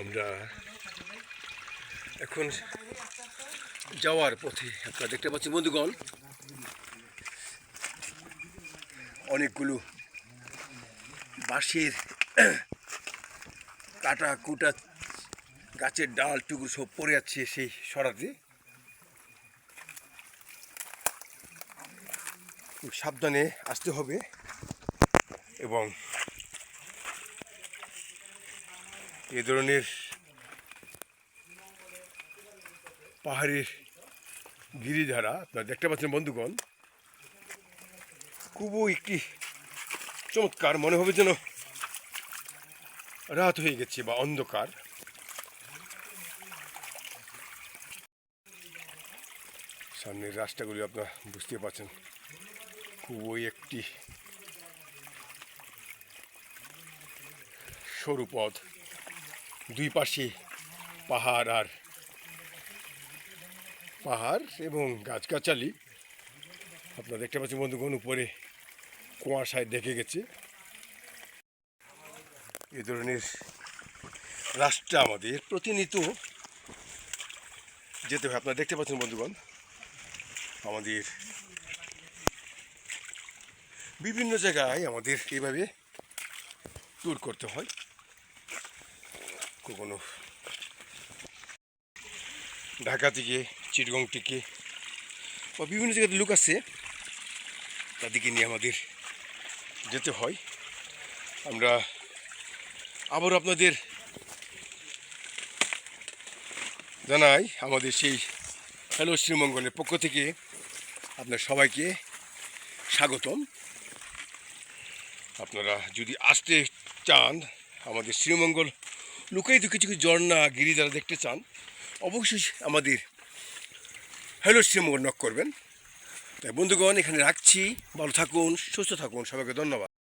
আমরা এখন যাওয়ার পথে আপনারা দেখতে পাচ্ছি বন্ধুগণ, অনেকগুলো বাঁশের কাটা কুটা গাছের ডাল টুকু সব পড়ে যাচ্ছে সেই সরাতে। খুব সাবধানে আসতে হবে এবং এ ধরনের পাহাড়ের গিরিধারা, আপনারা দেখতে পাচ্ছেন বন্ধুগণ, খুবই একটি চমৎকার, মনে হবে যেন রাত হয়ে গেছে বা অন্ধকার। সামনের রাস্তাগুলি আপনারা বুঝতে পারছেন, খুবই একটি সরু পথ। দুই পাশে পাহাড় আর পাহাড় এবং গাছগাছালি। আপনারা দেখতে পাচ্ছেন বন্ধুগণ, উপরে কুয়াশায় দেখে গেছে। এ ধরনের রাস্তা আমাদের প্রতিনিয়ত যেতে হয়। আপনারা দেখতে পাচ্ছেন বন্ধুগণ, আমাদের বিভিন্ন জায়গায় আমাদের এইভাবে ট্যুর করতে হয়। কখনো ঢাকা থেকে চিটগং থেকে বা বিভিন্ন জায়গায় লোক আছে, তাদেরকে নিয়ে আমাদের যেতে হয়। আমরা আবারও আপনাদের জানাই, আমাদের সেই হ্যালো শ্রীমঙ্গলের পক্ষ থেকে আপনার সবাইকে স্বাগতম। আপনারা যদি আসতে চান আমাদের শ্রীমঙ্গল লুকায়িত কিছু কিছু ঝর্ণা, গিরি যারা দেখতে চান, অবশ্যই আমাদের হ্যালো শ্রীমঙ্গল নক করবেন। তাই বন্ধুগণ, এখানে রাখছি। ভালো থাকুন, সুস্থ থাকুন। সবাইকে ধন্যবাদ।